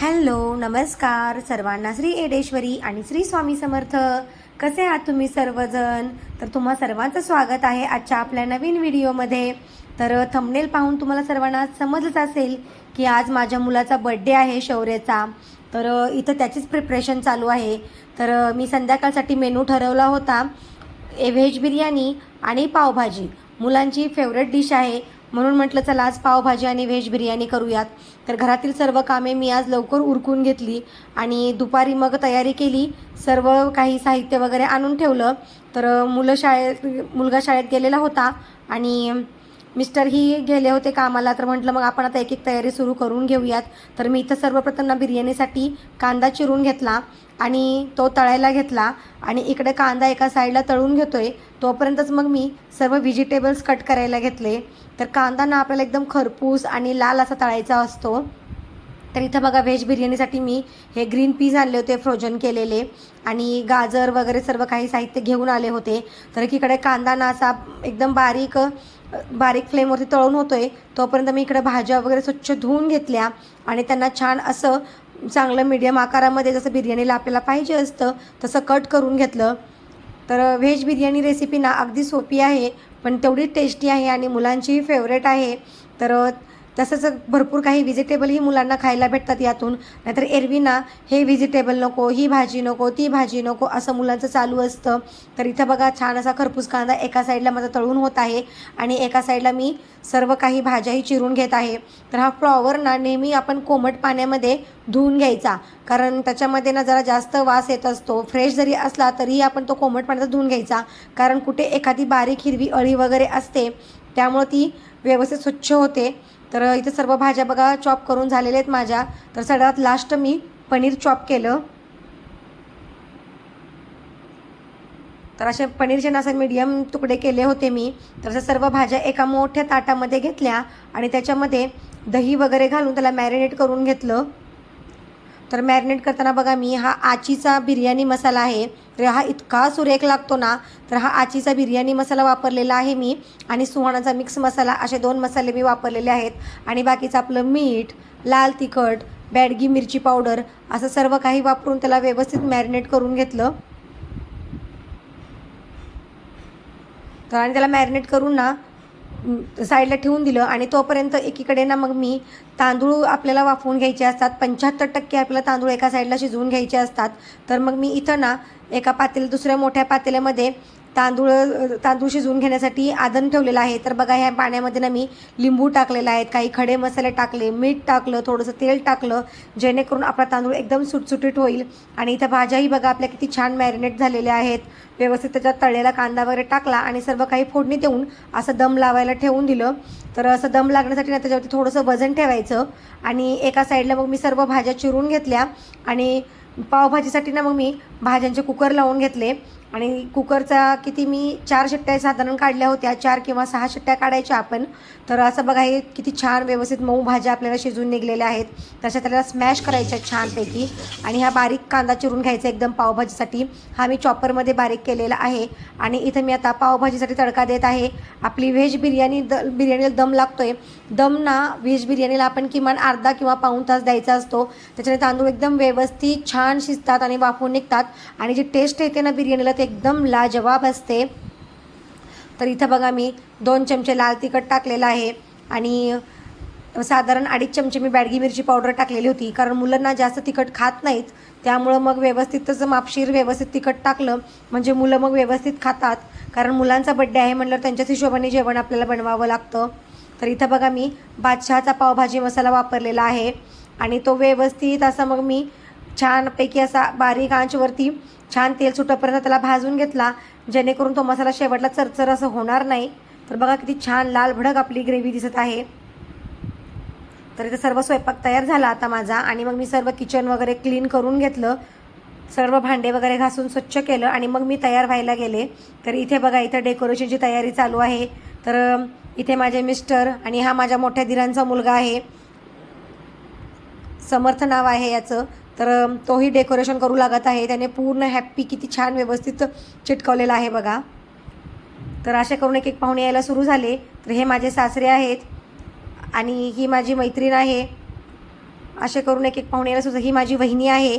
Hello नमस्कार. सर्वांना श्री एडेश्वरी आणि श्री स्वामी समर्थ. कसे आहात तुम्ही सर्वजण? तर तुम्हा सर्वांचं स्वागत आहे आजच्या आपल्या नवीन व्हिडिओमध्ये. तर थंबनेल पाहून तुम्हाला सर्वांना समजलंच असेल की आज माझ्या मुलाचा बड्डे आहे शौर्याचा. तर इथं त्याचीच प्रिपरेशन चालू आहे. तर मी संध्याकाळसाठी मेनू ठरवला होता. ए व्हेज बिर्याणी आणि पावभाजी. मुलांची फेवरेट डिश आहे. म्हणून म्हटलं चला आज पावभाजी आणि व्हेज बिर्याणी करूयात. तर घरातील सर्व कामे मी आज लवकर उरकून घेतली आणि दुपारी मग तयारी केली सर्व काही साहित्य वगैरे आणून ठेवलं. तर मुलं शाळेत मुलगा शाळेत गेलेला होता आणि मिस्टरही गेले होते कामाला तर म्हटलं मग आपण आता एक एक तयारी सुरू करून घेऊयात. तर मी इथं सर्वप्रथम ना बिर्याणीसाठी कांदा चिरून घेतला आणि तो तळायला घेतला आणि इकडे कांदा एका साईडला तळून घेतोय. तोपर्यंतच मग मी सर्व व्हेजिटेबल्स कट करायला घेतले. तर कांदा ना आपल्याला एकदम खरपूस आणि लाल असा तळायचा असतो. तर इथं बघा व्हेज बिर्याणीसाठी मी हे ग्रीन पीज आणले होते फ्रोजन केलेले. आणि गाजर वगैरे सर्व काही साहित्य घेऊन आले होते. तर एकीकडे कांदा ना असा एकदम बारीक बारीक फ्लेमवरती तळून होतो आहे तोपर्यंत मी इकडे भाज्या वगैरे स्वच्छ धुवून घेतल्या आणि त्यांना छान असं चांगलं मीडियम आकारामध्ये जसं बिर्याणीला आपल्याला पाहिजे असतं तसं कट करून घेतलं. तर व्हेज बिर्याणी रेसिपी ना अगदी सोपी आहे पण तेवढी टेस्टी आहे आणि मुलांचीही फेवरेट आहे. तर तसंच भरपूर काही व्हेजिटेबलही मुलांना खायला भेटतात यातून. नाहीतर एरवी ना हे व्हेजिटेबल नको ही भाजी नको ती भाजी नको असं मुलांचं चालू असतं. तर इथं बघा छान असा खरपूस कांदा एका साईडला माझा तळून होत आहे आणि एका साईडला मी सर्व काही भाज्याही चिरून घेत आहे. तर हा फ्लॉवर ना नेहमी आपण कोमट पाण्यामध्ये धुवून घ्यायचा. कारण त्याच्यामध्ये ना जरा जास्त वास येत असतो. फ्रेश जरी असला तरीही आपण तो कोमट पाण्याचा धुवून घ्यायचा. कारण कुठे एखादी बारीक हिरवी अळी वगैरे असते त्यामुळं ती व्यवस्थित स्वच्छ होते. तर इथे सर्व भाज्या बघा चॉप करून झालेल्या आहेत माझ्या. तर सगळ्यात लास्ट मी पनीर चॉप केलं. तर असे पनीरचे ना असे मीडियम तुकडे केले होते मी. तर अशा सर्व भाज्या एका मोठ्या ताटामध्ये घेतल्या आणि त्याच्यामध्ये दही वगैरे घालून त्याला मॅरिनेट करून घेतलं. तर मॅरिनेट करताना बघा मी हा आचीचा बिर्याणी मसाला आहे. तर हा इतका सुरेख लागतो ना तर हा आचीचा बिर्याणी मसाला वापरलेला आहे मी. आणि सुहाणाचा मिक्स मसाला असे दोन मसाले मी वापरलेले आहेत. आणि बाकीचं आपलं मीठ लाल तिखट बॅडगी मिरची पावडर असं सर्व काही वापरून त्याला व्यवस्थित मॅरिनेट करून घेतलं. तर आणि त्याला मॅरिनेट करून ना साईडला ठेवून दिलं आणि तोपर्यंत एकीकडे ना मग मी तांदूळ आपल्याला वाफवून घ्यायचे असतात. पंच्याहत्तर टक्के आपल्याला तांदूळ एका साईडला शिजवून घ्यायचे असतात. तर मग मी इथं ना एका पातेल दुसऱ्या मोठ्या पातेल्यामध्ये तांदूळ तांदूळ शिजवून घेण्यासाठी आदन ठेवलेलं आहे. तर बघा ह्या पाण्यामध्ये ना मी लिंबू टाकलेला आहेत काही खडे मसाले टाकले मीठ टाकलं थोडंसं तेल टाकलं जेणेकरून आपला तांदूळ एकदम सुटसुटीत होईल. आणि इथं भाज्याही बघा आपल्या किती छान मॅरिनेट झालेल्या आहेत. व्यवस्थित त्याच्यात तळलेला कांदा वगैरे टाकला आणि सर्व काही फोडणी देऊन असं दम लावायला ठेवून दिलं. तर असं दम लागण्यासाठी ना त्याच्यावरती थोडंसं वजन ठेवायचं. आणि एका साईडला मग मी सर्व भाज्या चिरून घेतल्या. आणि पावभाजीसाठी ना मग मी भाज्यांचे कुकर लावून घेतले. आणि कुकरचा किती मी चार शिट्ट्या साधारण काढल्या होत्या चार किंवा सहा शिट्ट्या काढायच्या आपण. तर असं बघा हे किती छान व्यवस्थित मऊ भाज्या आपल्याला शिजून निघलेल्या आहेत. तशा त्याला स्मॅश करायच्या छानपैकी. आणि हा बारीक कांदा चिरून घ्यायचा एकदम पावभाजीसाठी. हा मी चॉपरमध्ये बारीक केलेला आहे. आणि इथं मी आता पावभाजीसाठी तडका देत आहे. आपली व्हेज बिर्याणी द बिर्याणीला दम लागतो आहे दम ना व्हेज बिर्याणीला आपण किमान अर्धा किंवा पाऊण तास द्यायचा असतो. त्याच्याने तांदूळ एकदम व्यवस्थित छान शिजतात आणि वाफून निघतात. आणि जी टेस्ट येते ना बिर्याणीला ते एकदम लाजवाब असते. तर इथं बघा मी दोन चमचे लाल तिखट टाकलेलं आहे आणि साधारण अडीच चमचे मी बॅडगी मिरची पावडर टाकलेली होती. कारण मुलांना जास्त तिखट खात नाहीत. त्यामुळं मग व्यवस्थित तसं मापशीर व्यवस्थित तिखट टाकलं. म्हणजे मुलं मग व्यवस्थित खातात. कारण मुलांचा बड्डे आहे म्हटलं त्यांच्याच हिशोबाने जेवण आपल्याला बनवावं लागतं. तर इथं बघा मी बादशहाचा पावभाजी मसाला वापरलेला आहे. आणि तो व्यवस्थित असा मग मी छानपैकी असा बारीक आंचवरती छान तेल सुटपर्यंत त्याला भाजून घेतला जेणेकरून तो मसाला शेवटला चरचर असं होणार नाही. तर बघा किती छान लाल भडक आपली ग्रेव्ही दिसत आहे. तर इथं सर्व स्वयंपाक तयार झाला आता माझा आणि मग मी सर्व किचन वगैरे क्लीन करून घेतलं. सर्व भांडे वगैरे घासून स्वच्छ केलं आणि मग मी तयार व्हायला गेले. तर इथे बघा इथं डेकोरेशनची तयारी चालू आहे. तर इथे माझे मिस्टर आणि हा माझ्या मोठ्या धीरांचा मुलगा आहे. समर्थ नाव आहे याचं. तर तोही डेकोरेशन करू लागत आहे. त्याने पूर्ण हॅप्पी किती छान व्यवस्थित चिटकवलेलं आहे बघा. तर अशा करून एक एक पाहुणे यायला सुरू झाले. तर हे माझे सासरे आहेत आणि ही माझी मैत्रीण आहे. असे करून एक एक पाहुणे यायला सुद्धा ही माझी वहिनी आहे.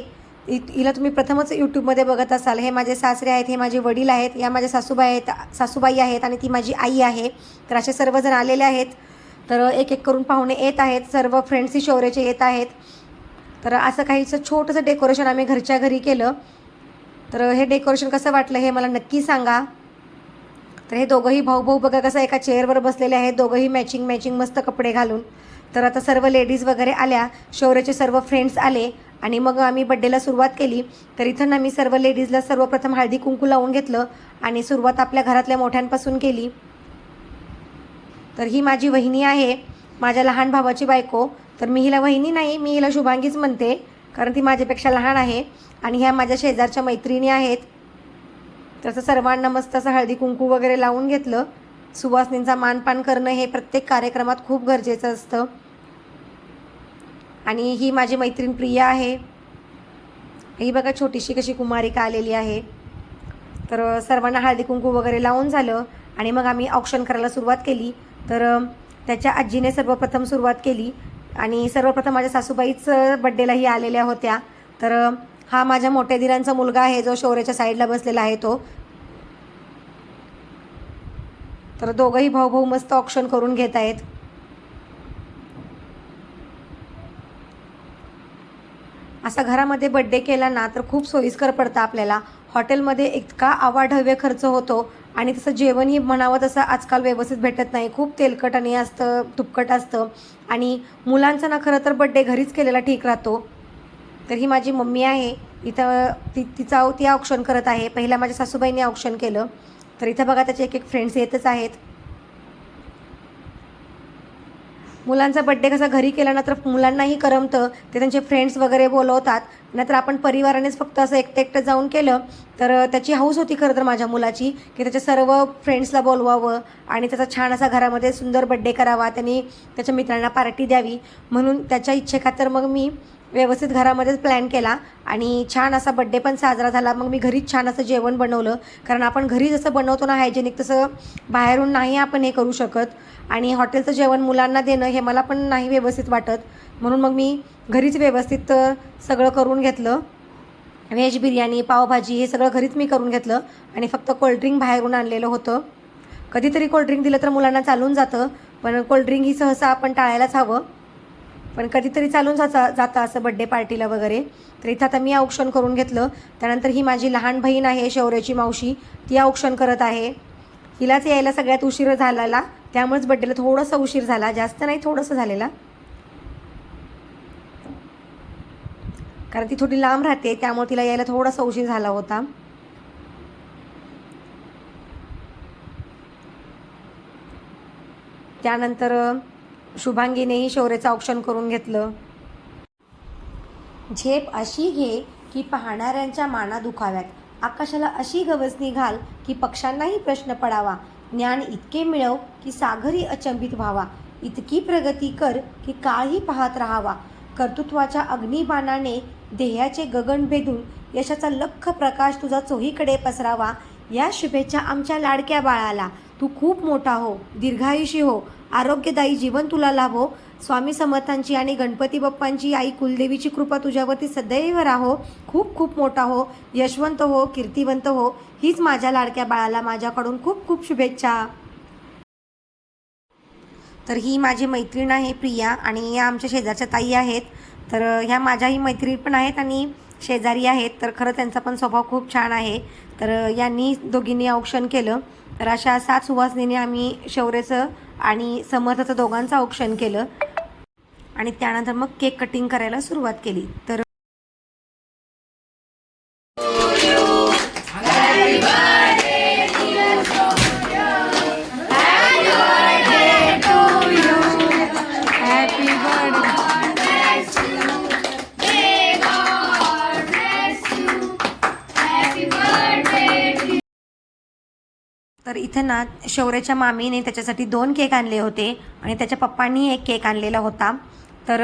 हिला तुम्ही प्रथमच यूट्यूबमध्ये बघत असाल. हे माझे सासरे आहेत हे माझे वडील आहेत या माझ्या सासूबाई आहेत सासूबाई आहेत आणि ती माझी आई आहे. तर असे सर्वजण आलेले आहेत. तर एक एक करून पाहुणे येत आहेत. सर्व फ्रेंड्सही शौर्याचे येत आहेत. तर असं काहीचं छोटंसं डेकोरेशन आम्ही घरच्या घरी केलं. तर हे डेकोरेशन कसं वाटलं हे मला नक्की सांगा. तर हे दोघंही भाऊ भाऊ बघा कसं एका चेअरवर बसलेले आहेत. दोघंही मॅचिंग मॅचिंग मस्त कपडे घालून. तर आता सर्व लेडीज वगैरे आल्या. शौर्याचे सर्व फ्रेंड्स आले. आणि मग आम्ही बड्डेला सुरुवात केली. तर इथं ना मी सर्व लेडीजला सर्वप्रथम हळदी कुंकू लावून घेतलं. आणि सुरुवात आपल्या घरातल्या मोठ्यांपासून केली. तर ही माझी वहिनी आहे. माझ्या लहान भावाची बायको. तर मी हिला वहिनी नाही मी हिला शुभांगीच म्हणते कारण ती माझ्यापेक्षा लहान आहे आणि ह्या माझ्या शेजारच्या मैत्रिणी आहेत. तसं सर्वांना मस्त असं हळदी कुंकू वगैरे लावून घेतलं. सुवासनींचा मानपान करणं हे प्रत्येक कार्यक्रमात खूप गरजेचं असतं. आणि ही माझी मैत्रीण प्रिया आहे. ही बघा छोटीशी कशी कुमारिका आलेली आहे. तर सर्वांना हळदी कुंकू वगैरे लावून झालं आणि मग आम्ही ऑप्शन करायला सुरुवात केली. तर त्याच्या आजीने सर्वप्रथम सुरुवात केली. आणि सर्वप्रथम माझ्या सासूबाईच बड्डेलाही आलेल्या होत्या. तर हा माझ्या मोठ्या दिरांचा मुलगा आहे जो शौर्याच्या साईडला बसलेला आहे तो. तर दोघंही भाऊ भाऊ मस्त ऑप्शन करून घेत आहेत. असा घरामध्ये बड्डे केला ना तर खूप सोयीस्कर पडतं आपल्याला. हॉटेलमध्ये इतका आवाढव्य खर्च होतो. आणि तसं जेवणही म्हणावं तसं आजकाल व्यवस्थित भेटत नाही. खूप तेलकट आणि असतं तुपकट असतं. आणि मुलांचा ना खरं तर बड्डे घरीच केलेला ठीक राहतो. तर ही माझी मम्मी आहे. इथं ती तिचा ती औक्षण करत आहे. पहिला माझ्या सासूबाईंनी औक्षण केलं. तर इथं बघा त्याचे एक एक फ्रेंड्स येतच आहेत. मुलांचा बड्डे कसा घरी केला ना तर मुलांनाही करमतं. ते त्यांचे फ्रेंड्स वगैरे बोलवतात. नाहीतर आपण परिवारानेच फक्त असं एकटं एकटं जाऊन केलं तर त्याची हौस होती खरं तर माझ्या मुलाची की त्याच्या सर्व फ्रेंड्सला बोलवावं आणि त्याचा छान असा घरामध्ये सुंदर बड्डे करावा. त्यांनी त्याच्या मित्रांना पार्टी द्यावी. म्हणून त्याच्या इच्छेखातर मग मी व्यवस्थित घरामध्येच प्लॅन केला आणि छान असा बड्डे पण साजरा झाला. मग मी घरीच छान असं जेवण बनवलं. कारण आपण घरी जसं बनवतो ना हायजेनिक तसं बाहेरून नाही आपण हे करू शकत. आणि हॉटेलचं जेवण मुलांना देणं हे मला पण नाही व्यवस्थित वाटत. म्हणून मग मी घरीच व्यवस्थित सगळं करून घेतलं. व्हेज बिर्याणी पावभाजी हे सगळं घरीच मी करून घेतलं आणि फक्त कोल्ड्रिंक बाहेरून आणलेलं होतं. कधीतरी कोल्ड्रिंक दिलं तर मुलांना चालून जातं. पण कोल्ड्रिंक ही सहसा आपण टाळायलाच हवं. पण कधीतरी चालून जाता जातं असं बड्डे पार्टीला वगैरे. तर इथं आता मी औक्षण करून घेतलं. त्यानंतर ही माझी लहान बहीण आहे शौर्याची मावशी. ती औक्षण करत आहे. हिलाच यायला सगळ्यात उशीर झालेला. त्यामुळेच बड्डेला थोडंसं उशीर झाला. जास्त नाही थोडंसं झालेला. कारण ती थोडी लांब राहते त्यामुळे तिला यायला थोडासा उशीर झाला होता. त्यानंतर शुभांगीनेही शौर्याचं औक्षण करून घेतलं. झेप अशी घे की पाहणाऱ्यांच्या माना दुखाव्यात. आकाशाला अशी गवसणी घाल की पक्ष्यांनाही प्रश्न पडावा. ज्ञान इतके मिळव की सागरी अचंबित व्हावा. इतकी प्रगती कर की काळही पाहत राहावा. कर्तृत्वाच्या अग्निबाणाने देहाचे गगन भेदून यशाचा लख प्रकाश तुझा चोहीकडे पसरावा. या शुभेच्छा आमच्या लाडक्या बाळाला. तू खूप मोठा हो दीर्घायुषी हो. आरोग्यदायी जीवन तुला लाभो. स्वामी समर्थांची आणि गणपती बाप्पांची आई कुलदेवीची कृपा तुझ्यावरती सदैव राहो. खूप खूप मोठा हो. यशवंत हो कीर्तिवंत हो. हीच माझ्या लाडक्या बाळाला माझ्याकडून खूप खूप शुभेच्छा. तर ही माझी मैत्रीण आहे प्रिया आणि या आमच्या शेजारच्या ताई आहेत. तर ह्या माझ्याही मैत्रीण पण आहेत आणि शेजारी आहेत. तर खरं त्यांचा पण स्वभाव खूप छान आहे. तर यांनी दोघींनी औक्षण केलं. तर अशा सात सुवासनीने आम्ही शौर्याचं आणि समर्थाचं दोघांचं औक्षण केलं. आणि त्यानंतर मग केक कटिंग करायला सुरुवात केली. तर इथं ना शौर्याच्या मामीने त्याच्यासाठी दोन केक आणले होते आणि त्याच्या पप्पांनी एक केक आणलेला होता. तर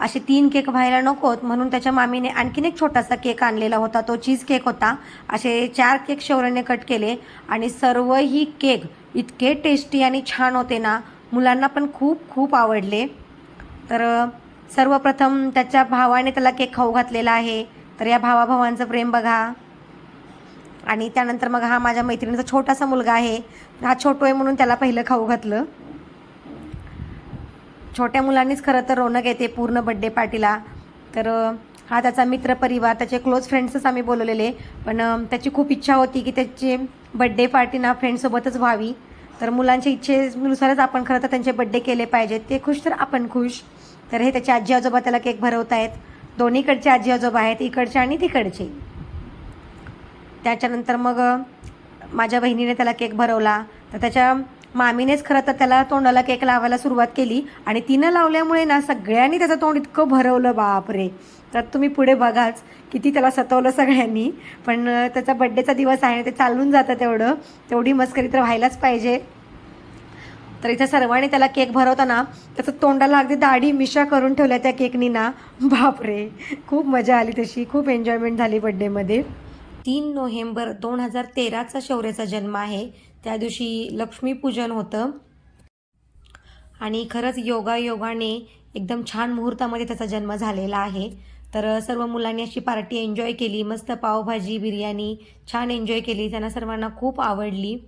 असे तीन केक व्हायला नकोत म्हणून त्याच्या मामीने आणखीन एक छोटासा केक आणलेला होता. तो चीज केक होता. असे चार केक शौर्याने कट केले आणि सर्व ही केक इतके टेस्टी आणि छान होते ना मुलांना पण खूप खूप आवडले. तर सर्वप्रथम त्याच्या भावाने त्याला केक खाऊ घातलेला आहे. तर या भावाभावांचं प्रेम बघा. आणि त्यानंतर मग हा माझ्या मैत्रिणीचा छोटासा मुलगा आहे. हा छोटो आहे म्हणून त्याला पहिलं खाऊ घातलं. छोट्या मुलांनीच खरं तर रौनक येते पूर्ण बड्डे पार्टीला तर हा त्याचा मित्रपरिवार त्याचे क्लोज फ्रेंड्सच आम्ही बोलवलेले. पण त्याची खूप इच्छा होती की त्याचे बड्डे पार्टी ना फ्रेंडसोबतच व्हावी. तर मुलांच्या इच्छेनुसारच आपण खरं तर त्यांचे बड्डे केले पाहिजेत. ते खुश तर आपण खुश. तर हे त्याचे आजी आजोबा त्याला केक भरवत आहेत दोन्हीकडचे आजी आजोबा आहेत इकडचे आणि तिकडचे. त्याच्यानंतर मग माझ्या बहिणीने त्याला केक भरवला. तर त्याच्या मामीनेच खरं तर त्याला तोंडाला केक लावायला सुरुवात केली आणि तिनं लावल्यामुळे ना सगळ्यांनी त्याचं तोंड इतकं भरवलं बापरे. तर तुम्ही पुढे बघाच किती त्याला सतवलं सगळ्यांनी. पण त्याचा बड्डेचा दिवस आहे ते चालून जातं तेवढं. तेवढी मस्करी तर व्हायलाच पाहिजे. तर इथं सर्वांनी त्याला केक भरवताना त्याचं तोंडाला अगदी दाढी मिशा करून ठेवल्या त्या केकनी ना. बापरे. खूप मजा आली तशी. खूप एन्जॉयमेंट झाली बड्डेमध्ये तीन नोव्हेंबर दोन हजार तेराचा शौर्याचा जन्म आहे. त्या दिवशी लक्ष्मीपूजन होतं. आणि खरंच योगायोगाने एकदम छान मुहूर्तामध्ये त्याचा जन्म झालेला आहे. तर सर्व मुलांनी अशी पार्टी एन्जॉय केली. मस्त पावभाजी बिर्याणी छान एन्जॉय केली. त्यांना सर्वांना खूप आवडली.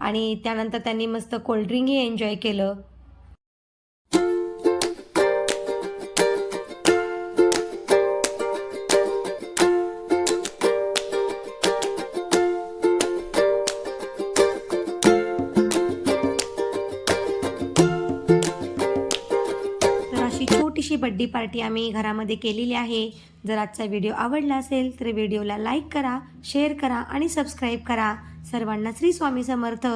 आणि त्यानंतर त्यांनी मस्त कोल्ड्रिंकही एन्जॉय केलं. छोटीशी बड्डे पार्टी आम्ही घरामध्ये केलेली आहे. जर आजचा व्हिडिओ आवडला असेल तर व्हिडिओला लाईक करा शेअर करा आणि सबस्क्राईब करा. सर्वांना श्री स्वामी समर्थ.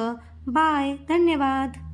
बाय. धन्यवाद.